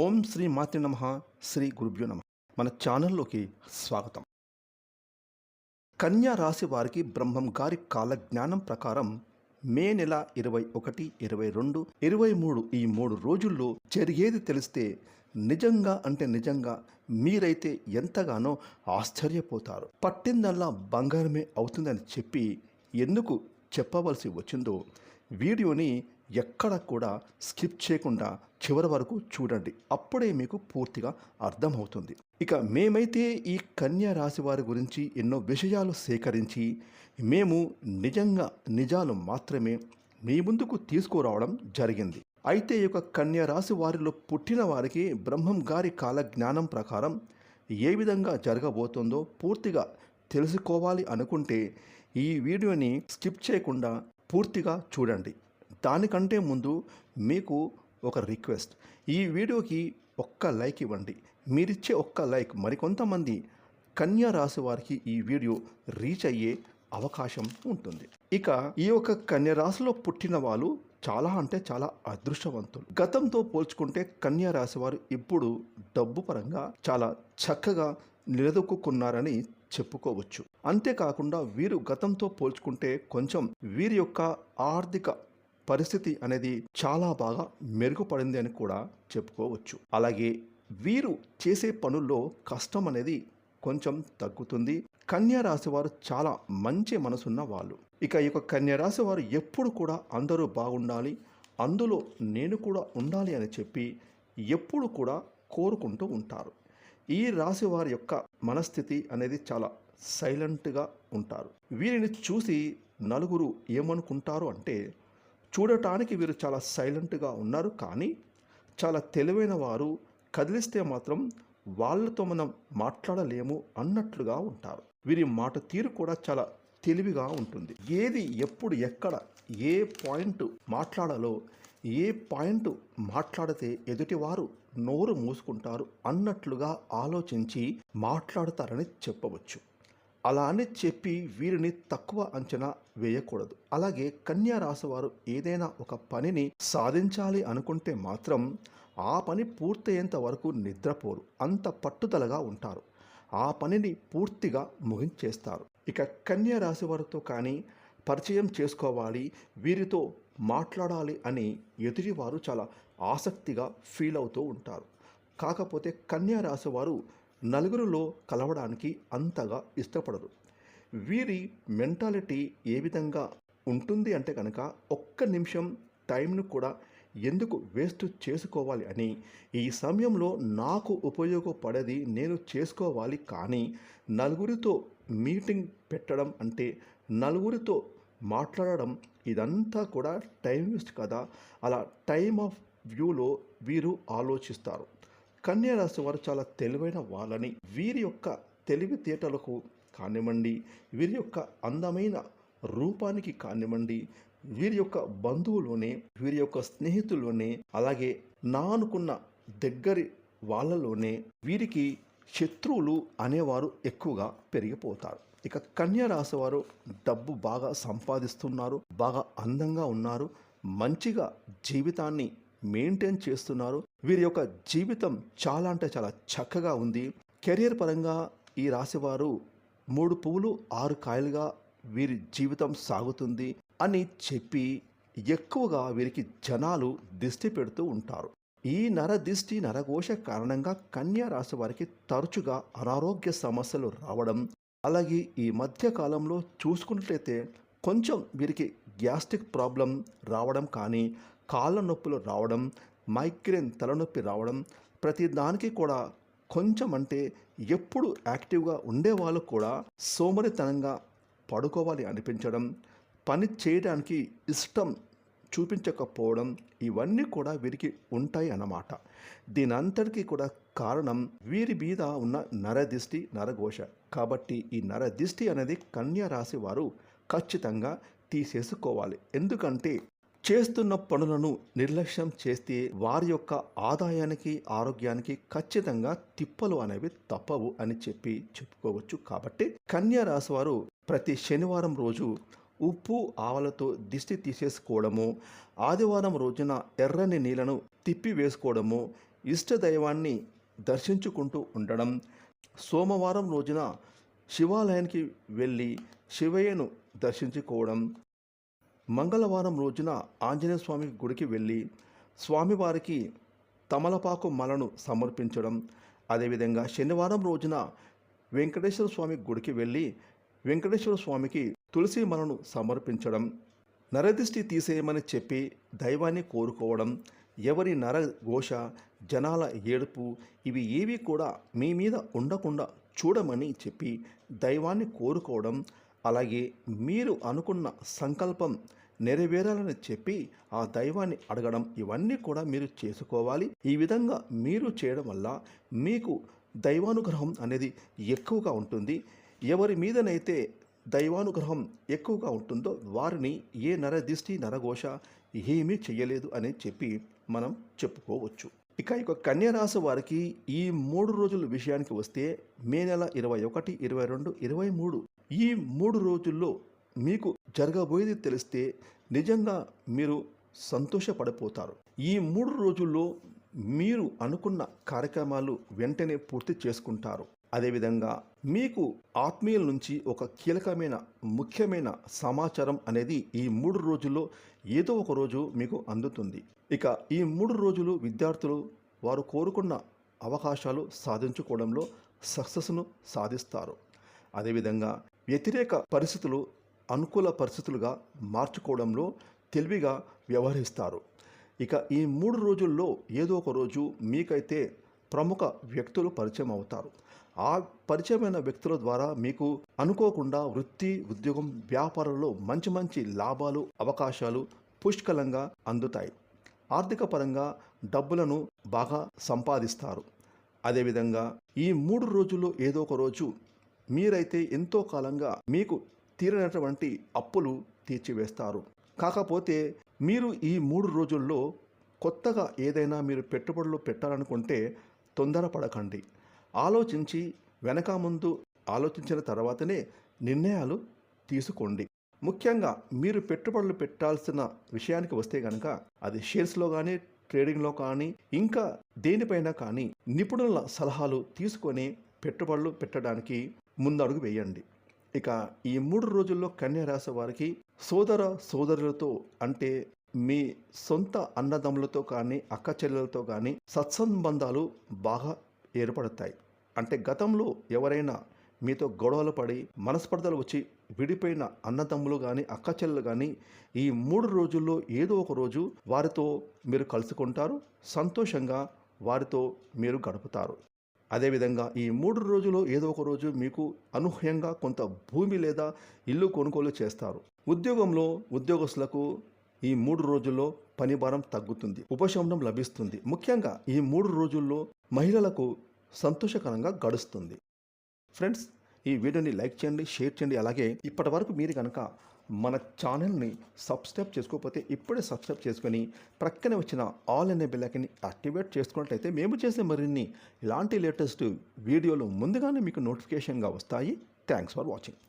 ఓం శ్రీ మాతృ నమ శ్రీ గురుభ్యో నమ. మన ఛానల్లోకి స్వాగతం. కన్యా రాశి వారికి బ్రహ్మం గారి కాల జ్ఞానం ప్రకారం మే నెల ఇరవై ఒకటి ఇరవై రెండు ఇరవై మూడు ఈ మూడు రోజుల్లో జరిగేది తెలిస్తే నిజంగా అంటే నిజంగా మీరైతే ఎంతగానో ఆశ్చర్యపోతారు. పట్టిందల్లా బంగారమే అవుతుందని చెప్పి ఎందుకు చెప్పవలసి వచ్చిందో వీడియోని ఎక్కడ కూడా స్కిప్ చేయకుండా చివరి వరకు చూడండి. అప్పుడే మీకు పూర్తిగా అర్థమవుతుంది. ఇక మేమైతే ఈ కన్యా రాశి వారి గురించి ఎన్నో విషయాలు సేకరించి మేము నిజంగా నిజాలు మాత్రమే మీ ముందుకు తీసుకురావడం జరిగింది. అయితే ఈ యొక్క కన్యా రాశి వారిలో పుట్టిన వారికి బ్రహ్మం గారి కాల జ్ఞానం ప్రకారం ఏ విధంగా జరగబోతుందో పూర్తిగా తెలుసుకోవాలి అనుకుంటే ఈ వీడియోని స్కిప్ చేయకుండా పూర్తిగా చూడండి. దానికంటే ముందు మీకు ఒక రిక్వెస్ట్. ఈ వీడియోకి ఒక్క లైక్ ఇవ్వండి. మీరిచ్చే ఒక్క లైక్ మరికొంతమంది కన్యా రాశి వారికి ఈ వీడియో రీచ్ అయ్యే అవకాశం ఉంటుంది. ఇక ఈ యొక్క కన్యా రాశిలో పుట్టిన వాళ్ళు చాలా అంటే చాలా అదృష్టవంతులు. గతంతో పోల్చుకుంటే కన్యా రాశి వారు ఇప్పుడు డబ్బు పరంగా చాలా చక్కగా నిలదొక్కున్నారని చెప్పుకోవచ్చు. అంతేకాకుండా వీరు గతంతో పోల్చుకుంటే కొంచెం వీరి యొక్క ఆర్థిక పరిస్థితి అనేది చాలా బాగా మెరుగుపడింది అని కూడా చెప్పుకోవచ్చు. అలాగే వీరు చేసే పనుల్లో కష్టం అనేది కొంచెం తగ్గుతుంది. కన్యా రాశి వారు చాలా మంచి మనసున్న వాళ్ళు. ఇక ఈ యొక్క కన్యా రాశి వారు ఎప్పుడు కూడా అందరూ బాగుండాలి. అందులో నేను కూడా ఉండాలి అని చెప్పి ఎప్పుడు కూడా కోరుకుంటూ ఉంటారు. ఈ రాశి వారి యొక్క మనస్థితి అనేది చాలా సైలెంట్గా ఉంటారు. వీరిని చూసి నలుగురు ఏమనుకుంటారు అంటే చూడటానికి వీరు చాలా సైలెంట్గా ఉన్నారు. కానీ చాలా తెలివైన వారు కదిలిస్తే మాత్రం వాళ్ళతో మనం మాట్లాడలేము అన్నట్లుగా ఉంటారు. వీరి మాట తీరు కూడా చాలా తెలివిగా ఉంటుంది. ఏది ఎప్పుడు ఎక్కడ ఏ పాయింట్ మాట్లాడాలో ఏ పాయింట్ మాట్లాడితే ఎదుటివారు నోరు మూసుకుంటారు అన్నట్లుగా ఆలోచించి మాట్లాడతారని చెప్పవచ్చు. అలా అని చెప్పి వీరిని తక్కువ అంచనా వేయకూడదు. అలాగే కన్యా రాశి ఏదైనా ఒక పనిని సాధించాలి అనుకుంటే మాత్రం ఆ పని పూర్తయ్యేంత వరకు నిద్రపోరు. అంత పట్టుదలగా ఉంటారు. ఆ పనిని పూర్తిగా ముగించేస్తారు. ఇక కన్యా రాశి వారితో కానీ పరిచయం చేసుకోవాలి వీరితో మాట్లాడాలి అని ఎదుటివారు చాలా ఆసక్తిగా ఫీల్ అవుతూ ఉంటారు. కాకపోతే కన్యా రాశి వారు నలుగురిలో కలవడానికి అంతగా ఇష్టపడరు. వీరి మెంటాలిటీ ఏ విధంగా ఉంటుంది అంటే కనుక ఒక్క నిమిషం టైంను కూడా ఎందుకు వేస్ట్ చేసుకోవాలి అని ఈ సమయంలో నాకు ఉపయోగపడేది నేను చేసుకోవాలి కానీ నలుగురితో మీటింగ్ పెట్టడం అంటే నలుగురితో మాట్లాడడం ఇదంతా కూడా టైం వేస్ట్ కదా. అలా టైమ్ ఆఫ్ వ్యూలో వీరు ఆలోచిస్తారు. కన్యారాశి వారు చాలా తెలివైన వాళ్ళని వీరి యొక్క తెలివితేటలకు కానివ్వండి వీరి యొక్క అందమైన రూపానికి కానివ్వండి వీరి యొక్క బంధువులోనే వీరి యొక్క స్నేహితుల్లోనే అలాగే నా అనుకున్న దగ్గరి వాళ్ళలోనే వీరికి శత్రువులు అనేవారు ఎక్కువగా పెరిగిపోతారు. ఇక కన్యా రాశి వారు డబ్బు బాగా సంపాదిస్తున్నారు బాగా అందంగా ఉన్నారు మంచిగా జీవితాన్ని మెయింటైన్ చేస్తున్నారు. వీరి యొక్క జీవితం చాలా అంటే చాలా చక్కగా ఉంది. కెరియర్ పరంగా ఈ రాశివారు మూడు పువ్వులు ఆరు కాయలుగా వీరి జీవితం సాగుతుంది అని చెప్పి ఎక్కువగా వీరికి జనాలు దిష్టి పెడుతూ ఉంటారు. ఈ నర దిష్టి నరఘోష కారణంగా కన్యా రాశి వారికి తరచుగా అనారోగ్య సమస్యలు రావడం అలాగే ఈ మధ్య కాలంలో చూసుకున్నట్లయితే కొంచెం వీరికి గ్యాస్ట్రిక్ ప్రాబ్లం రావడం కానీ కాళ్ళ నొప్పులు రావడం మైగ్రేన్ తలనొప్పి రావడం ప్రతి దానికి కూడా కొంచెం అంటే ఎప్పుడు యాక్టివ్గా ఉండేవాళ్ళు కూడా సోమరితనంగా పడుకోవాలి అనిపించడం పని చేయడానికి ఇష్టం చూపించకపోవడం ఇవన్నీ కూడా వీరికి ఉంటాయి అన్నమాట. దీనంతటికీ కూడా కారణం వీరి మీద ఉన్న నరదిష్టి నరఘోష. కాబట్టి ఈ నరదిష్టి అనేది కన్యా రాశి వారు ఖచ్చితంగా తీసేసుకోవాలి. ఎందుకంటే చేస్తున్న పనులను నిర్లక్ష్యం చేస్తే వారి యొక్క ఆదాయానికి ఆరోగ్యానికి ఖచ్చితంగా తిప్పలు అనేవి తప్పవు అని చెప్పి చెప్పుకోవచ్చు. కాబట్టి కన్యా రాశి వారు ప్రతి శనివారం రోజు ఉప్పు ఆవలతో దిష్టి తీసేసుకోవడము ఆదివారం రోజున ఎర్రని నీళ్ళను తిప్పి వేసుకోవడము ఇష్ట దైవాన్ని దర్శించుకుంటూ ఉండడం సోమవారం రోజున శివాలయానికి వెళ్ళి శివయ్యను దర్శించుకోవడం మంగళవారం రోజున ఆంజనేయ స్వామి గుడికి వెళ్ళి స్వామివారికి తమలపాకు మలను సమర్పించడం. అదేవిధంగా శనివారం రోజున వెంకటేశ్వర స్వామి గుడికి వెళ్ళి వెంకటేశ్వర స్వామికి తులసి మలను సమర్పించడం. నరదిష్టి తీసేయమని చెప్పి దైవాన్ని కోరుకోవడం. ఎవరి నర ఘోష జనాల ఏడుపు ఇవి ఏవి కూడా మీ మీద ఉండకుండా చూడమని చెప్పి దైవాన్ని కోరుకోవడం. అలాగే మీరు అనుకున్న సంకల్పం నెరవేరాలని చెప్పి ఆ దైవాన్ని అడగడం ఇవన్నీ కూడా మీరు చేసుకోవాలి. ఈ విధంగా మీరు చేయడం వల్ల మీకు దైవానుగ్రహం అనేది ఎక్కువగా ఉంటుంది. ఎవరి మీదనైతే దైవానుగ్రహం ఎక్కువగా ఉంటుందో వారిని ఏ నరదిష్టి నరఘోష ఏమీ చేయలేదు అని చెప్పి మనం చెప్పుకోవచ్చు. ఇక ఇక కన్యరాశి వారికి ఈ మూడు రోజుల విషయానికి వస్తే మే నెల ఇరవై ఒకటి ఇరవై రెండు ఇరవై మూడు ఈ మూడు రోజుల్లో మీకు జరగబోయేది తెలిస్తే నిజంగా మీరు సంతోషపడిపోతారు. ఈ మూడు రోజుల్లో మీరు అనుకున్న కార్యక్రమాలు వెంటనే పూర్తి చేసుకుంటారు. అదేవిధంగా మీకు ఆత్మీయుల నుంచి ఒక కీలకమైన ముఖ్యమైన సమాచారం అనేది ఈ మూడు రోజుల్లో ఏదో ఒక రోజు మీకు అందుతుంది. ఇక ఈ మూడు రోజులు విద్యార్థులు వారు కోరుకున్న అవకాశాలు సాధించుకోవడంలో సక్సెస్ను సాధిస్తారు. అదేవిధంగా వ్యతిరేక పరిస్థితులు అనుకూల పరిస్థితులుగా మార్చుకోవడంలో తెలివిగా వ్యవహరిస్తారు. ఇక ఈ మూడు రోజుల్లో ఏదో ఒక రోజు మీకైతే ప్రముఖ వ్యక్తులు పరిచయం అవుతారు. ఆ పరిచయమైన వ్యక్తుల ద్వారా మీకు అనుకోకుండా వృత్తి ఉద్యోగం వ్యాపారంలో మంచి మంచి లాభాలు అవకాశాలు పుష్కలంగా అందుతాయి. ఆర్థిక పరంగా డబ్బులను బాగా సంపాదిస్తారు. అదేవిధంగా ఈ మూడు రోజుల్లో ఏదో ఒక రోజు మీరైతే ఎంతో కాలంగా మీకు తీరనటువంటి అప్పులు తీర్చివేస్తారు. కాకపోతే మీరు ఈ మూడు రోజుల్లో కొత్తగా ఏదైనా మీరు పెట్టుబడులు పెట్టాలనుకుంటే తొందరపడకండి. ఆలోచించి వెనక ముందు ఆలోచించిన తర్వాతనే నిర్ణయాలు తీసుకోండి. ముఖ్యంగా మీరు పెట్టుబడులు పెట్టాల్సిన విషయానికి వస్తే కనుక అది షేర్స్లో కానీ ట్రేడింగ్లో కానీ ఇంకా దేనిపైన కానీ నిపుణుల సలహాలు తీసుకొని పెట్టుబడులు పెట్టడానికి ముందడుగు వేయండి. ఇక ఈ మూడు రోజుల్లో కన్యా రాశి వారికి సోదర సోదరులతో అంటే మీ సొంత అన్నదమ్ములతో కానీ అక్క చెల్లెలతో కానీ సత్సంబంధాలు బాగా ఏర్పడతాయి. అంటే గతంలో ఎవరైనా మీతో గొడవలు పడి మనస్పర్ధలు వచ్చి విడిపోయిన అన్నదమ్ములు కానీ అక్క చెల్లెలు కానీ ఈ మూడు రోజుల్లో ఏదో ఒక రోజు వారితో మీరు కలుసుకుంటారు. సంతోషంగా వారితో మీరు గడుపుతారు. అదేవిధంగా ఈ మూడు రోజుల్లో ఏదో ఒక రోజు మీకు అనూహ్యంగా కొంత భూమి లేదా ఇల్లు కొనుగోలు చేస్తారు. ఉద్యోగంలో ఉద్యోగస్తులకు ఈ మూడు రోజుల్లో పని భారం తగ్గుతుంది ఉపశమనం లభిస్తుంది. ముఖ్యంగా ఈ మూడు రోజుల్లో మహిళలకు సంతోషకరంగా గడుస్తుంది. ఫ్రెండ్స్ ఈ వీడియోని లైక్ చేయండి షేర్ చేయండి. అలాగే ఇప్పటి వరకు మీరు కనుక మన ఛానల్ని సబ్స్క్రైబ్ చేసుకోకపోతే ఇప్పుడే సబ్స్క్రైబ్ చేసుకొని ప్రక్కనే వచ్చిన ఆల్ అనే బెల్లైకన్ని యాక్టివేట్ చేసుకున్నట్లయితే మేము చేసే మరిన్ని ఇలాంటి లేటెస్ట్ వీడియోలు ముందుగానే మీకు నోటిఫికేషన్గా వస్తాయి. Thanks for watching